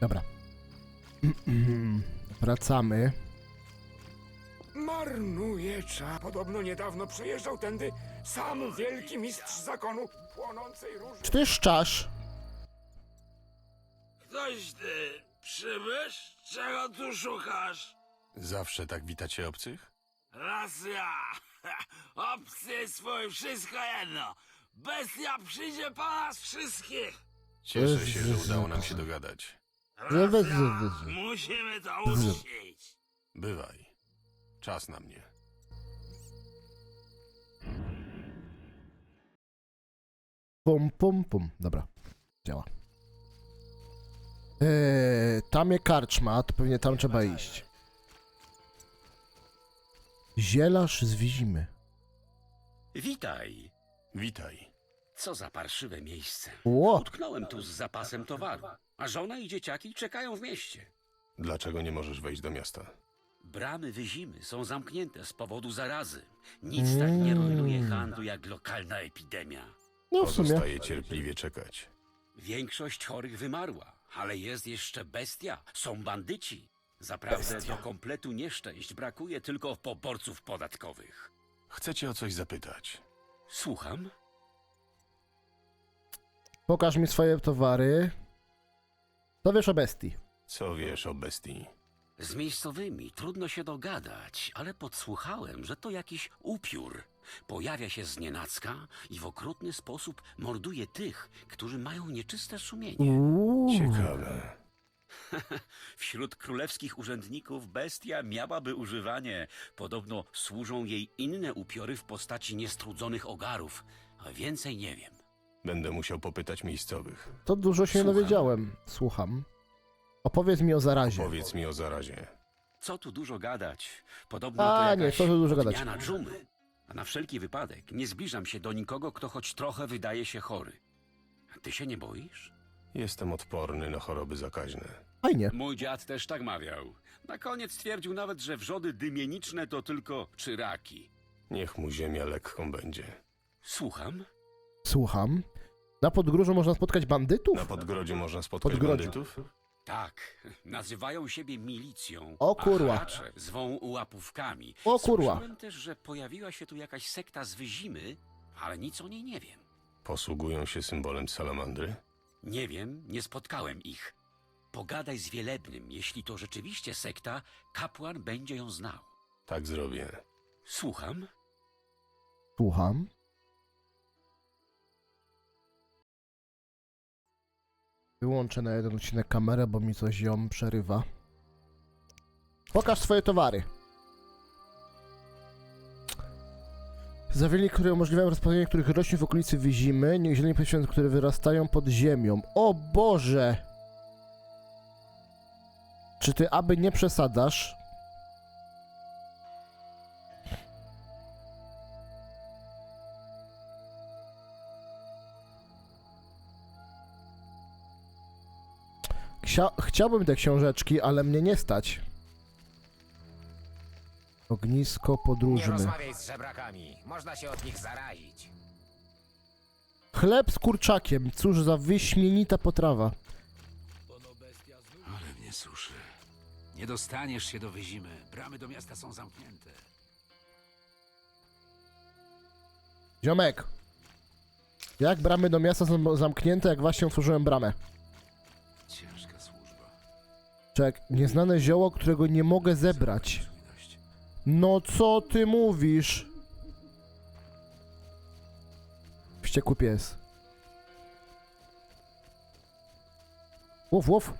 Dobra. Wracamy. Marnuje czas. Podobno niedawno przejeżdżał tędy sam wielki mistrz zakonu płonącej róży. Czy jest szczasz? Ktoś ty przybysz? Czego tu szukasz? Zawsze tak witacie obcych? Raz ja. Obcy swój, wszystko jedno. Bestia przyjdzie po nas wszystkich. Cieszę się, że udało nam się dogadać. Raz Wy- wy- ja. wy- wy- Musimy to uczcić. Bywaj. Czas na mnie. Pum, pum, pum. Dobra. Działa. Eee, tam jest karczma, to pewnie tam trzeba iść. Zielarz z Wizimy. Witaj. Witaj. Co za parszywe miejsce. Ło! Utknąłem tu z zapasem towaru, a żona i dzieciaki czekają w mieście. Dlaczego nie możesz wejść do miasta? Bramy wyzimy są zamknięte z powodu zarazy. Nic tak nie rujnuje handlu jak lokalna epidemia. No w sumie. Pozostaje cierpliwie czekać. Większość chorych wymarła, ale jest jeszcze bestia, są bandyci. Zaprawdę do kompletu nieszczęść brakuje tylko poborców podatkowych. Chcę cię o coś zapytać. Słucham? Pokaż mi swoje towary. Co wiesz o bestii? Co wiesz o bestii? Z miejscowymi trudno się dogadać, ale podsłuchałem, że to jakiś upiór. Pojawia się znienacka i w okrutny sposób morduje tych, którzy mają nieczyste sumienie. Uuu. Ciekawe. Wśród królewskich urzędników bestia miałaby używanie. Podobno służą jej inne upiory w postaci niestrudzonych ogarów, a więcej nie wiem. Będę musiał popytać miejscowych. To dużo się Słucham. dowiedziałem. Słucham. Opowiedz mi o zarazie. Powiedz mi o zarazie. Co tu dużo gadać? Podobno A, to nie, jakaś co tu dużo gadać. odmiana dżumy. A na wszelki wypadek nie zbliżam się do nikogo, kto choć trochę wydaje się chory. Ty się nie boisz? Jestem odporny na choroby zakaźne. Fajnie. Mój dziad też tak mawiał. Na koniec twierdził nawet, że wrzody dymieniczne to tylko czyraki. Niech mu ziemia lekką będzie. Słucham? Słucham. Na podgórzu można spotkać bandytów? Na Podgrodziu można spotkać Podgrodziu. bandytów? Tak, nazywają siebie milicją. O kurwa. A haracze zwą łapówkami. O kurwa. Słyszałem też, że pojawiła się tu jakaś sekta z Wyzimy, ale nic o niej nie wiem. Posługują się symbolem salamandry? Nie wiem, nie spotkałem ich. Pogadaj z Wielebnym. Jeśli to rzeczywiście sekta, kapłan będzie ją znał. Tak zrobię. Słucham? Słucham. Wyłączę na jeden odcinek kamerę, bo mi coś ją przerywa. Pokaż swoje towary. Zawielnik, które umożliwiają rozpoznanie niektórych roślin w okolicy Wyzimy, niech zieleni poświęcone, które wyrastają pod ziemią. O Boże! Czy ty aby nie przesadzasz? Chciałbym te książeczki, ale mnie nie stać. Ognisko Nie podróżny. rozmawiaj z żebrakami. Można się od nich zaraić. Chleb z kurczakiem. Cóż za wyśmienita potrawa. Ale mnie suszy. Nie dostaniesz się do Wyzimy. Bramy do miasta są zamknięte. Ziomek. Jak bramy do miasta są zamknięte, jak właśnie otworzyłem bramę? Czek, nieznane zioło, którego nie mogę zebrać. No co ty mówisz? Wściekły pies. Łów, łów.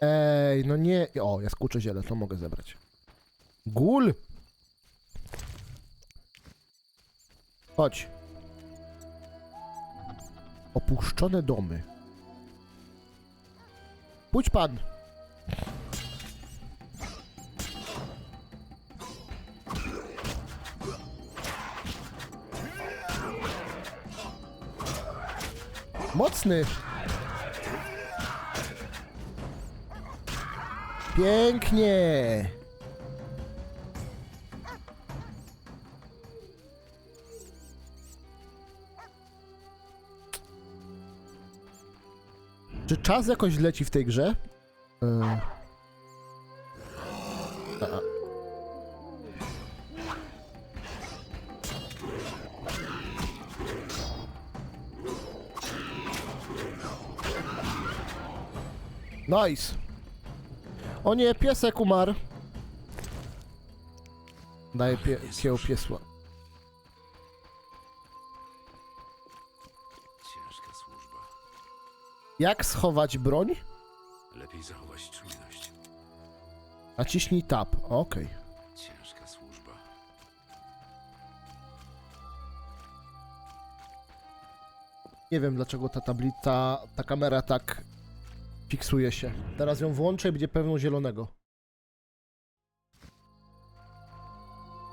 Ej, no nie. O, ja skurczę ziele, to mogę zebrać. Gul! Chodź. Opuszczone domy. Pójdź pan. Mocny. Pięknie. Czy czas jakoś leci w tej grze? Yy. A. Nice. O nie, piesek umarł. Daję pie kieł piesła. Jak schować broń? Lepiej zachować czujność. Naciśnij tab. Okej. Ciężka służba. Nie wiem dlaczego ta tablica, ta kamera tak fiksuje się. Teraz ją włączę i będzie pewną zielonego.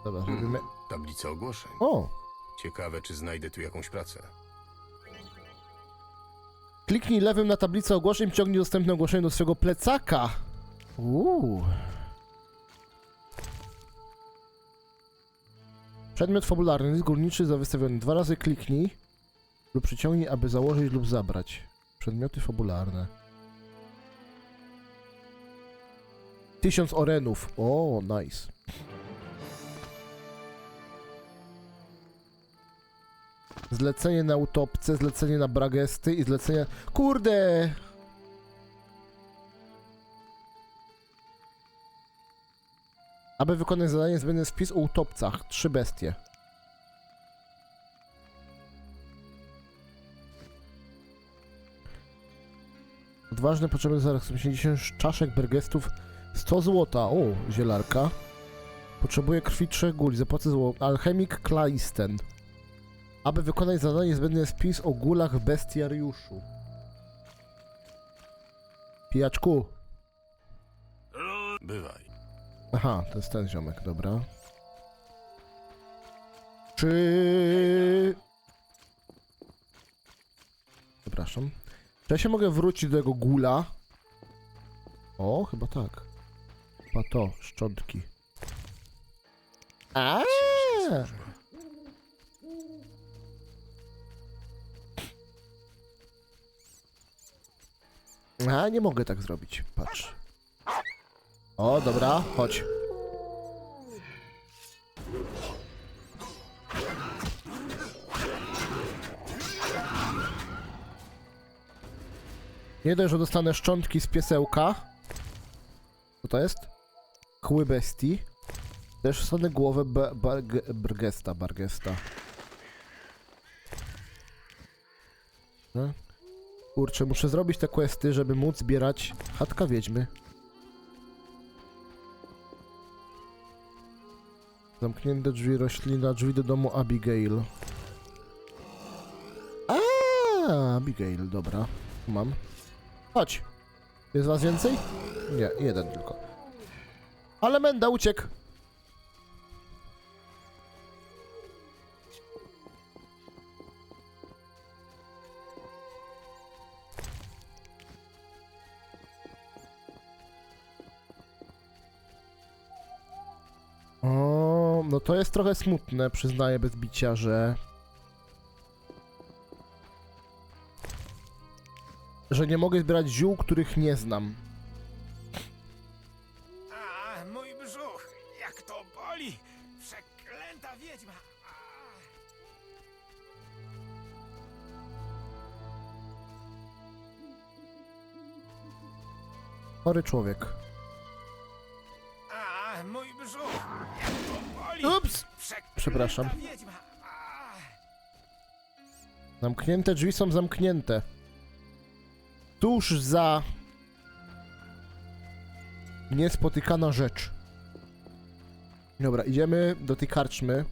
Dobra, robimy... Tablica ogłoszeń. O! Ciekawe, czy znajdę tu jakąś pracę. Kliknij lewym na tablicę ogłoszeń, wciągnij dostępne ogłoszenie do swojego plecaka. Uuu. Przedmiot fabularny, list górniczy za wystawiony. Dwa razy kliknij lub przyciągnij, aby założyć lub zabrać. Przedmioty fabularne. Tysiąc orenów. O, nice. Zlecenie na utopce, zlecenie na bragesty i zlecenie... Kurde! Aby wykonać zadanie jest wpis o utopcach. Trzy bestie. Odważne potrzeby zaraz 80 czaszek bergestów 100 złota. O, zielarka. Potrzebuję krwi trzech guli. Zapłacę złoto. Alchemik Klaisten. Aby wykonać zadanie niezbędny jest wpis o gulach w bestiariuszu. Pijaczku. Bywaj. Aha, to jest ten ziomek, dobra. Czy... Przepraszam. Czy ja się mogę wrócić do tego gula? O, chyba tak. Chyba to, szczątki. A. A, nie mogę tak zrobić. Patrz. O, dobra, chodź. Nie dość, że dostanę szczątki z piesełka. Co to jest? Kły bestii. Też dostanę głowę b- barg- Brgesta, Bargesta. No. Kurczę, muszę zrobić te questy, żeby móc zbierać chatka wiedźmy. Zamknięte drzwi, roślina, drzwi do domu Abigail. A, Abigail, dobra. Mam. Chodź. Jest was więcej? Nie, jeden tylko. Ale Menda uciekł. To jest trochę smutne, przyznaję bez bicia, że... Że nie mogę zbierać ziół, których nie znam. A, mój brzuch, jak to boli! Przeklęta wiedźma! Chory człowiek. Ups! Przepraszam. Zamknięte drzwi są zamknięte. Tuż za... Niespotykana rzecz. Dobra, idziemy do tej karczmy.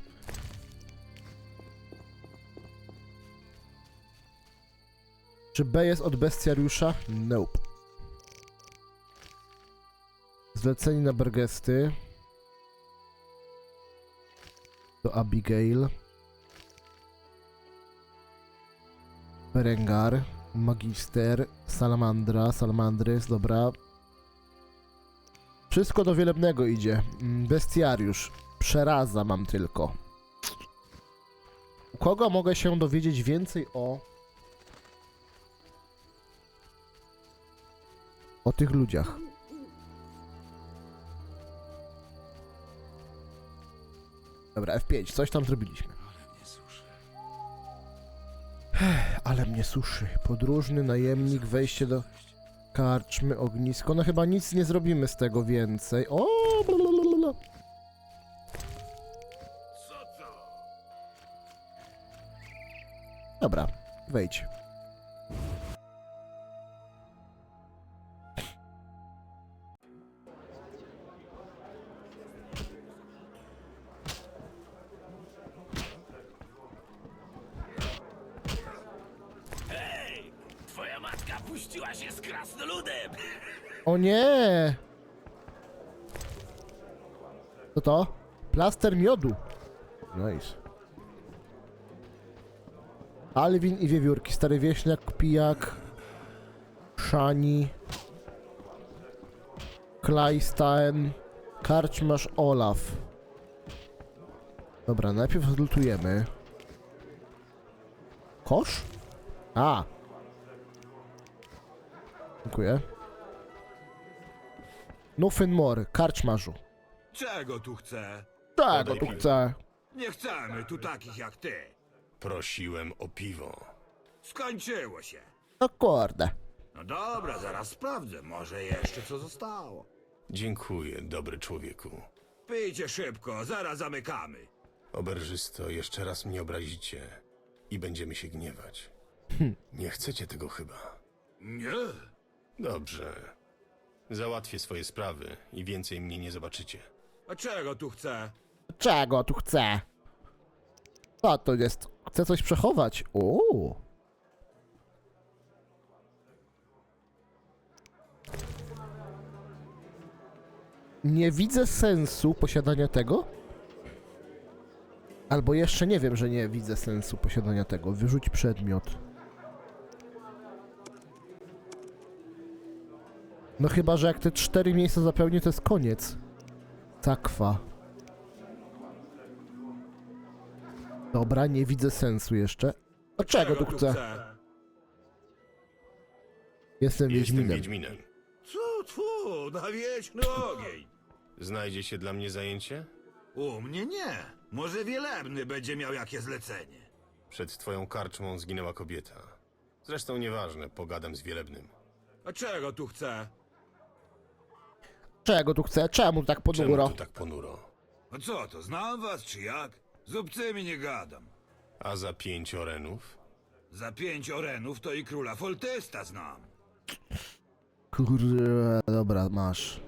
Czy B jest od bestiariusza? Nope. Zlecenie na Bergesty. Do Abigail. Berengar, Magister, Salamandra, Salamandrys, dobra. Wszystko do wielebnego idzie. Mm, Bestiariusz. Przeraza mam tylko. U kogo mogę się dowiedzieć więcej o... O tych ludziach. Dobra, F5, coś tam zrobiliśmy. Ale mnie suszy. Podróżny, najemnik, wejście do karczmy, ognisko. No chyba nic nie zrobimy z tego więcej. O! blablabla. Dobra, wejdź. Co to? Plaster miodu. Nice. Alwin i wiewiórki. Stary wieśniak, pijak. Szani. Klajstein. Karczmasz Olaf. Dobra, najpierw zlutujemy. Kosz? A! Dziękuję. Nothing more, karczmarzu. Czego tu chce? Czego tu chcę? Nie chcemy tu takich jak ty. Prosiłem o piwo. Skończyło się. No kurde. No dobra, zaraz sprawdzę. Może jeszcze co zostało. Dziękuję, dobry człowieku. Pijcie szybko, zaraz zamykamy. Oberżysto, jeszcze raz mnie obrazicie i będziemy się gniewać. Nie chcecie tego chyba. Nie. Dobrze. Załatwię swoje sprawy i więcej mnie nie zobaczycie. A czego tu chce? Czego tu chcę? Co to jest? Chcę coś przechować. Uuu. Nie widzę sensu posiadania tego. Albo jeszcze nie wiem, że nie widzę sensu posiadania tego. Wyrzuć przedmiot. No chyba, że jak te cztery miejsca zapełnię, to jest koniec. Takwa. Dobra, nie widzę sensu jeszcze. Dlaczego tu chcę? Jestem Jestem Wiedźminem. Wiedźminem. Co tu? Na wieczny ogień. Znajdzie się dla mnie zajęcie? U mnie nie. Może Wielebny będzie miał jakie zlecenie. Przed twoją karczmą zginęła kobieta. Zresztą nieważne, pogadam z Wielebnym. A czego tu chce? Czego tu chcę? Czemu tak Czemu ponuro? tu tak ponuro? A co to, znam was czy jak? Z obcymi nie gadam. A za pięć orenów? Za pięć orenów to i króla Foltesta znam. Kurde, dobra, masz.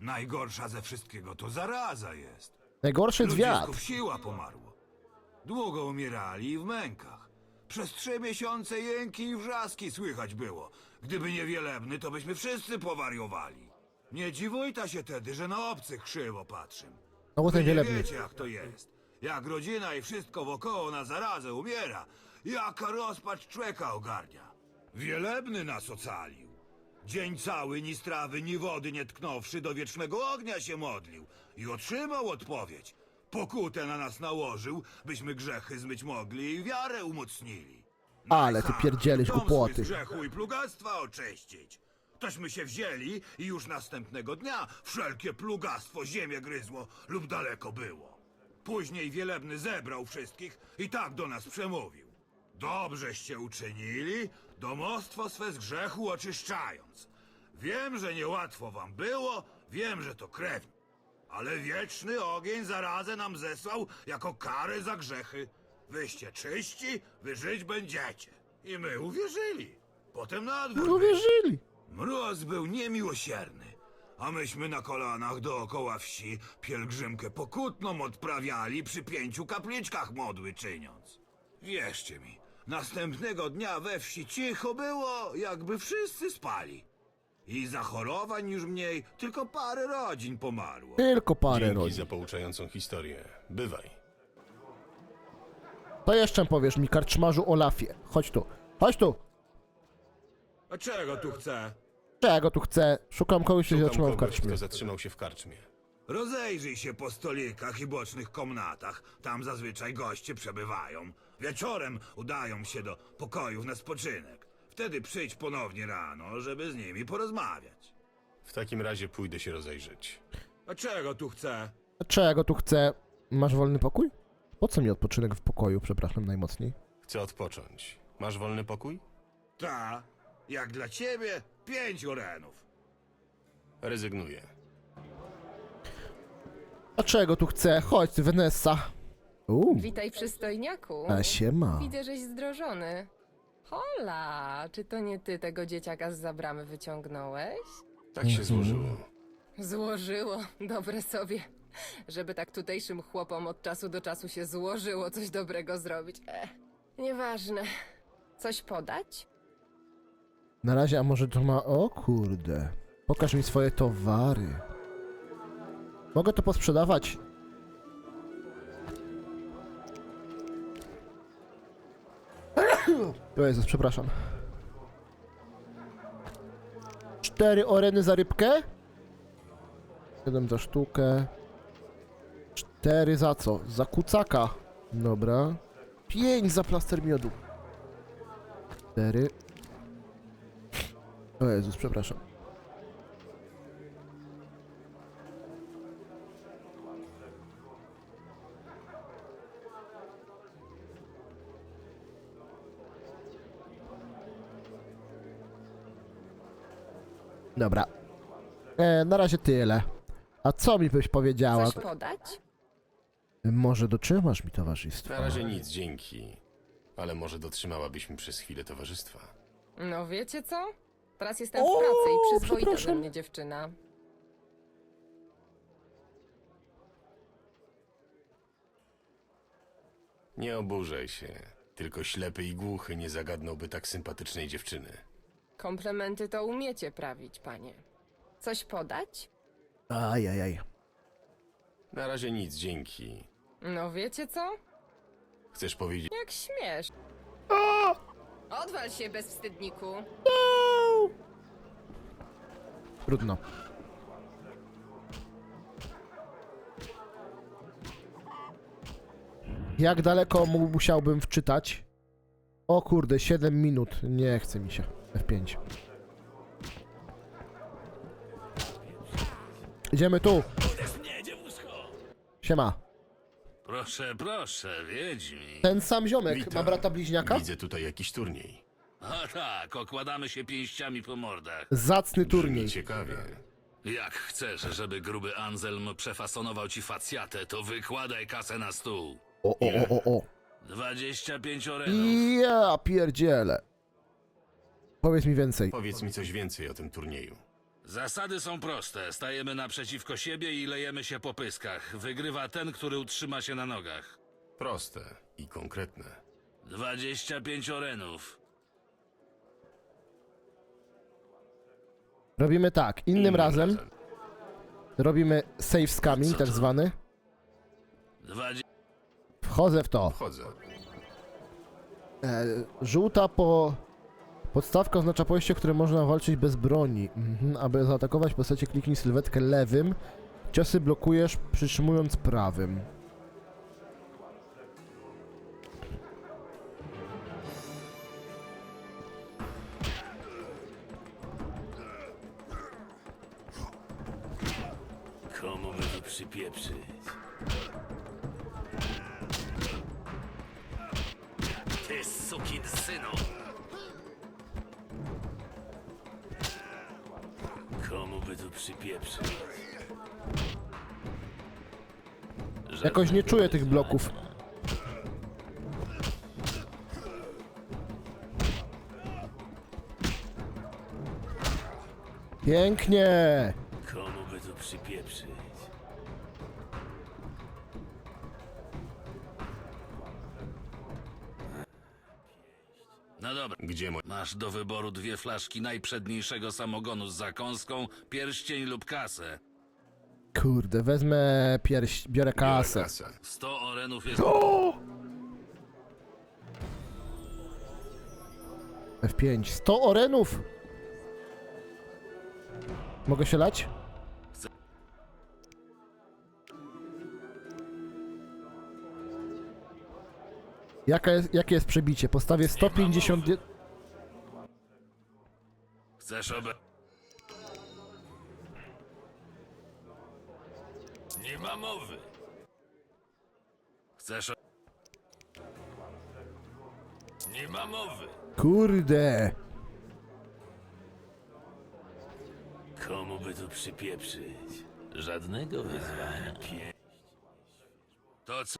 Najgorsza ze wszystkiego to zaraza jest. Najgorszy jest wiatr. Ludzisków siła pomarło. Długo umierali i w mękach. Przez trzy miesiące jęki i wrzaski słychać było. Gdyby nie wielebny, to byśmy wszyscy powariowali. Nie dziwujta się tedy, że na obcych krzywo patrzę. No bo Wy ten nie wielebny. wiecie, jak to jest. Jak rodzina i wszystko wokoło na zarazę umiera, jaka rozpacz człowieka ogarnia. Wielebny nas ocalił. Dzień cały ni strawy, ni wody nie tknąwszy, do wiecznego ognia się modlił i otrzymał odpowiedź. Pokutę na nas nałożył, byśmy grzechy zmyć mogli i wiarę umocnili. Ale ty pierdzielisz głupoty. grzechu i plugastwa oczyścić. Tośmy się wzięli i już następnego dnia wszelkie plugastwo ziemię gryzło lub daleko było. Później wielebny zebrał wszystkich i tak do nas przemówił. Dobrzeście uczynili, domostwo swe z grzechu oczyszczając. Wiem, że niełatwo wam było, wiem, że to krewni. Ale wieczny ogień zarazę nam zesłał jako karę za grzechy. Wyście czyści, wy żyć będziecie. I my uwierzyli. Potem na dwór No wierzyli. Mróz był niemiłosierny, a myśmy na kolanach dookoła wsi pielgrzymkę pokutną odprawiali przy pięciu kapliczkach modły czyniąc. Wierzcie mi, następnego dnia we wsi cicho było, jakby wszyscy spali. I zachorowań już mniej, tylko parę rodzin pomarło. Tylko parę Dzięki rodzin. za pouczającą historię. Bywaj. To jeszcze powiesz mi, karczmarzu Olafie. Chodź tu. Chodź tu. A czego tu chce? Czego tu chcę? Szukam kogoś, kto się Szukam zatrzymał w kogoś, karczmie. kto zatrzymał się w karczmie. Rozejrzyj się po stolikach i bocznych komnatach. Tam zazwyczaj goście przebywają. Wieczorem udają się do pokojów na spoczynek. Wtedy przyjdź ponownie rano, żeby z nimi porozmawiać. W takim razie pójdę się rozejrzeć. A czego tu chcę? Czego tu chcę? Masz wolny pokój? Po co mi odpoczynek w pokoju, przepraszam najmocniej? Chcę odpocząć. Masz wolny pokój? Ta, jak dla ciebie, pięć orenów. Rezygnuję. A czego tu chcę? Chodź, ty, Vanessa. Uuu, Witaj przystojniaku. a siema. Widzę, żeś zdrożony. Hola, czy to nie ty tego dzieciaka z zabramy wyciągnąłeś? Tak się Mhm. złożyło. Złożyło, dobre sobie. Żeby tak tutejszym chłopom od czasu do czasu się złożyło coś dobrego zrobić. Eh, nieważne. Coś podać? Na razie, a może to ma... O kurde. Pokaż mi swoje towary. Mogę to posprzedawać. O Jezus, przepraszam. Cztery oreny za rybkę. Siedem za sztukę. Cztery za co? Za kucaka. Dobra. Pięć za plaster miodu. Cztery. O Jezus, przepraszam. Dobra. E, na razie tyle. A co mi byś powiedziała? Coś podać? Może dotrzymasz mi towarzystwa? Na razie nic, dzięki. Ale może dotrzymałabyś mi przez chwilę towarzystwa. No wiecie co? Teraz jestem O, w pracy i przyzwoita ze przepraszam. mnie dziewczyna. Nie oburzaj się. Tylko ślepy i głuchy nie zagadnąłby tak sympatycznej dziewczyny. Komplementy to umiecie prawić, panie. Coś podać? Ajajaj. Na razie nic, dzięki. No wiecie co? Chcesz powiedzieć... Jak śmiesz. Odwal się, bezwstydniku. Trudno. Jak daleko mu musiałbym wczytać? O kurde, 7 minut. Nie chce mi się. F5. Idziemy tu. Siema. Proszę, proszę, Wiedźmi. Ten sam ziomek Witam. ma brata bliźniaka? Widzę tutaj jakiś turniej. A tak, okładamy się pięściami po mordach. Zacny Brzmi turniej. ciekawie. Jak chcesz, żeby gruby Anselm przefasonował ci facjatę, to wykładaj kasę na stół. O, o, o, o, o. 25 orenów. Ja pierdzielę. Powiedz mi więcej. Powiedz mi coś więcej o tym turnieju. Zasady są proste. Stajemy naprzeciwko siebie i lejemy się po pyskach. Wygrywa ten, który utrzyma się na nogach. Proste i konkretne. 25 orenów. Robimy tak. Innym razem robimy save scamming, Co tak zwany. 20... Wchodzę w to. Wchodzę. E, żółta po... Podstawka oznacza pojście, które można walczyć bez broni. Mhm. Aby zaatakować postacie kliknij sylwetkę lewym. Ciosy blokujesz przytrzymując prawym. Komu by przypieprzyć? Ty sukin synu! Tu przypieprzyć? Jakoś nie czuję tych bloków. Pięknie! Gdzie. Masz do wyboru dwie flaszki najprzedniejszego samogonu z zakąską, pierścień lub kasę. Kurde, wezmę pierś, biorę kasę. Kasę. 100 orenów jest... F5. 100 orenów! Mogę się lać? Jaka jest, jakie jest przebicie? Postawię 150... Chcesz obe... Nie ma mowy. Chcesz... o- Nie ma mowy. Kurde. Komu by tu przypieprzyć? Żadnego wyzwania. Pięść. To co?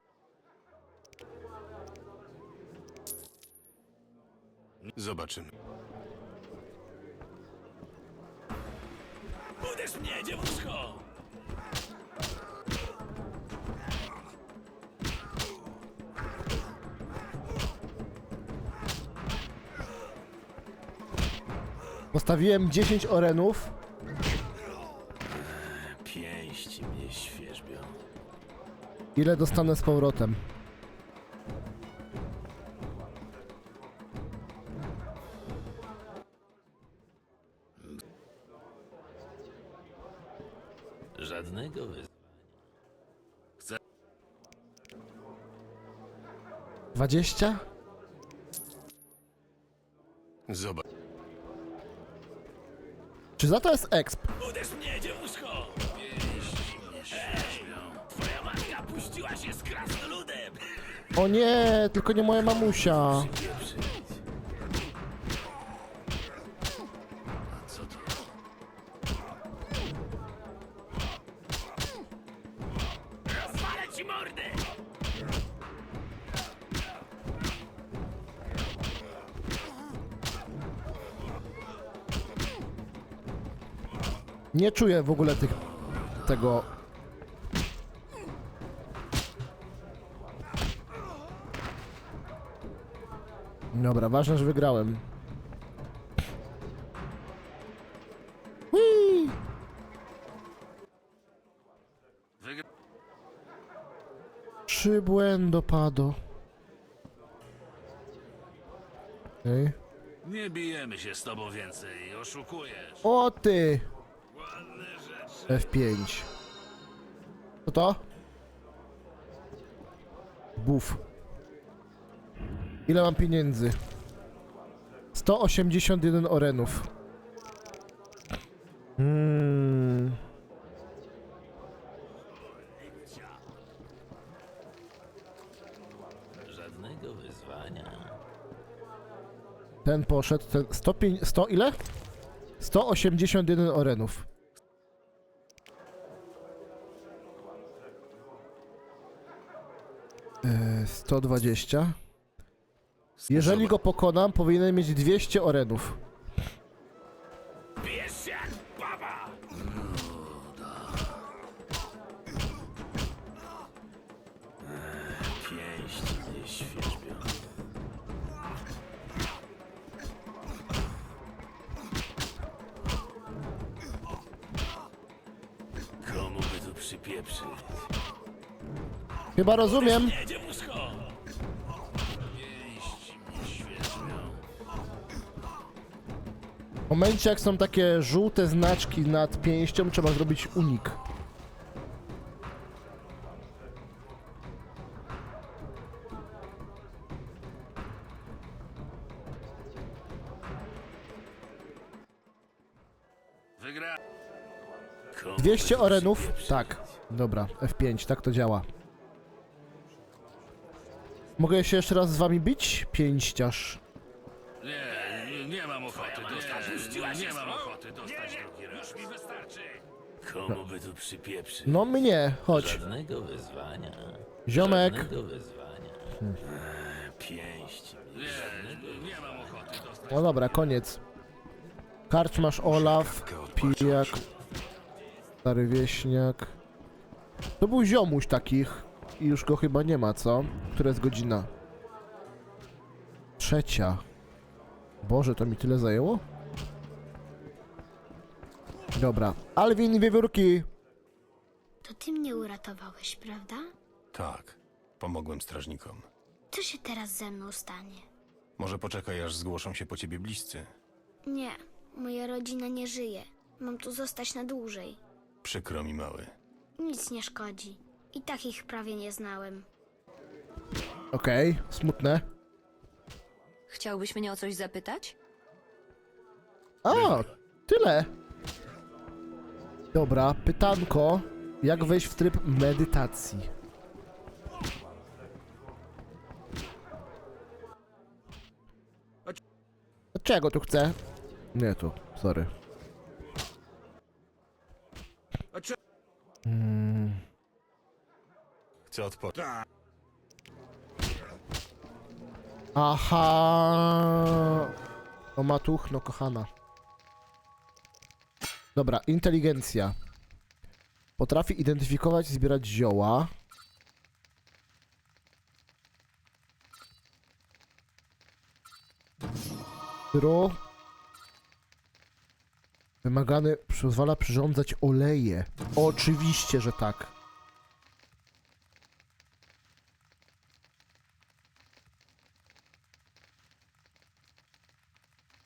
Zobaczymy. Uderz mnie, dziewuszko! Postawiłem 10 orenów. Pięści mnie świeżbią. Ile dostanę z powrotem? 20? Zobacz. Czy za to jest exp? Uderz mnie, dziewuszko! Świeżbią. Twoja matka puściła się z krasnoludem! O nie, tylko nie moja mamusia. Nie czuję w ogóle tych... tego... Dobra, ważne, że wygrałem. Whee! Wygra... Przybłędo pado. Okej. Nie bijemy się z tobą więcej, oszukujesz. O ty! Ładne rzeczy. F5. Co to? Buf. Ile mam pieniędzy? 181 orenów. Hmm. Żadnego wyzwania. Ten poszedł, ten 105, 100 ile? 181 orenów. 120. Jeżeli go pokonam, powinienem mieć 200 orenów. Bierz się jak baba! Pięści mnie świeżbią. Komu by tu przypieprzyć? Chyba rozumiem. Nie, W momencie jak są takie żółte znaczki nad pięścią, trzeba zrobić unik. Wygra... Komu 200 by tu orenów? Tak. Dobra, F5, tak to działa. Mogę się jeszcze raz z wami bić? Pięściarz. Nie, mam ochoty. Nie, nie, nie mam ochoty dostać drugi raz. Już mi wystarczy. Komu by tu przypieprzyć? No mnie, chodź. Żadnego wyzwania. Ziomek. Żadnego wyzwania. Pięści. Nie, nie mam ochoty dostać. No dobra, koniec. Karczmasz Olaf, pijak, stary wieśniak. To był ziomuś takich i już go chyba nie ma, co? Która jest godzina? Trzecia. Boże, to mi tyle zajęło? Dobra. Alwin, wiewiórki! To ty mnie uratowałeś, prawda? Tak. Pomogłem strażnikom. Co się teraz ze mną stanie? Może poczekaj, aż zgłoszą się po ciebie bliscy. Nie, moja rodzina nie żyje. Mam tu zostać na dłużej. Przykro mi, mały. Nic nie szkodzi. I tak ich prawie nie znałem. Okej, smutne. Chciałbyś mnie o coś zapytać? A, tyle. Dobra, pytanko. Jak wejść w tryb medytacji? A Czego tu chcę? Nie tu, sorry. A cze- Mm, Chcę odpocząć. Tak. Aha. O matuch, no kochana. Dobra, inteligencja. Potrafi identyfikować i zbierać zioła. Którą wymagany pozwala przyrządzać oleje. Oczywiście, że tak.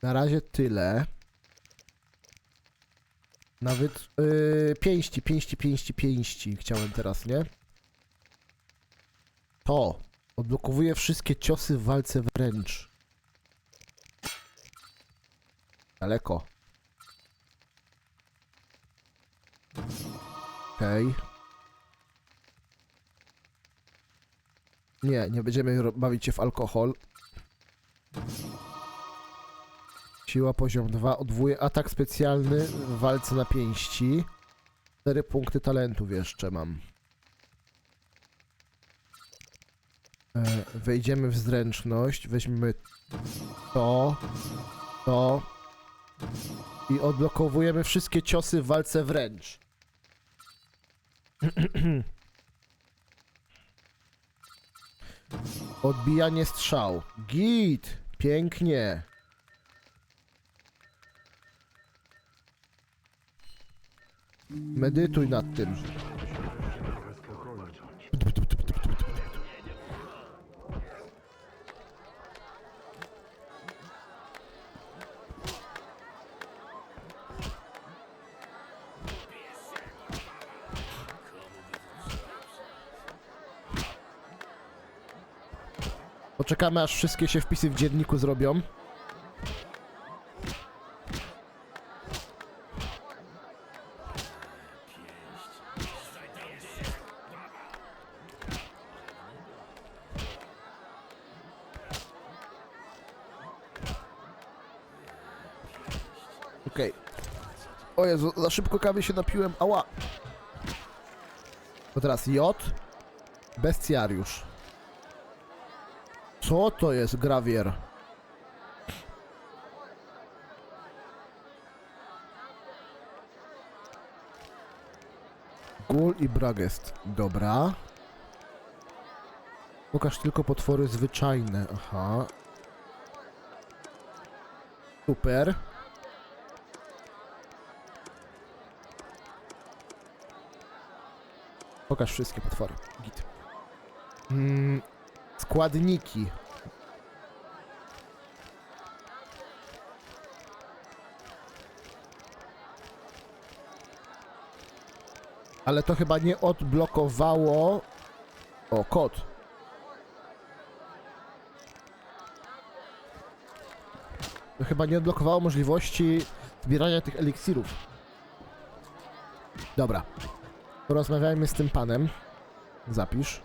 Na razie tyle. Nawet yy, pięści, pięści, pięści, pięści chciałem teraz, nie? To odblokowuje wszystkie ciosy w walce wręcz. Daleko. Okej. Nie, nie będziemy bawić się w alkohol. Siła poziom 2, odwołuje atak specjalny w walce na pięści. 4 punkty talentów jeszcze mam. E, wejdziemy w zręczność, weźmiemy to, to i odblokowujemy wszystkie ciosy w walce wręcz. Odbijanie strzał. Git! Pięknie. Medytuj nad tym. Poczekamy aż wszystkie się wpisy w dzienniku zrobią. Jezu, za szybko kawy się napiłem. Ała. To teraz J. Bestiariusz. Co to jest grawier? Gul i Bragest. Dobra. Pokaż tylko potwory zwyczajne. Aha. Super. Pokaż wszystkie potwory. Git. Mm, składniki. Ale to chyba nie odblokowało... O, kod. To chyba nie odblokowało możliwości zbierania tych eliksirów. Dobra. Porozmawiajmy z tym panem. Zapisz.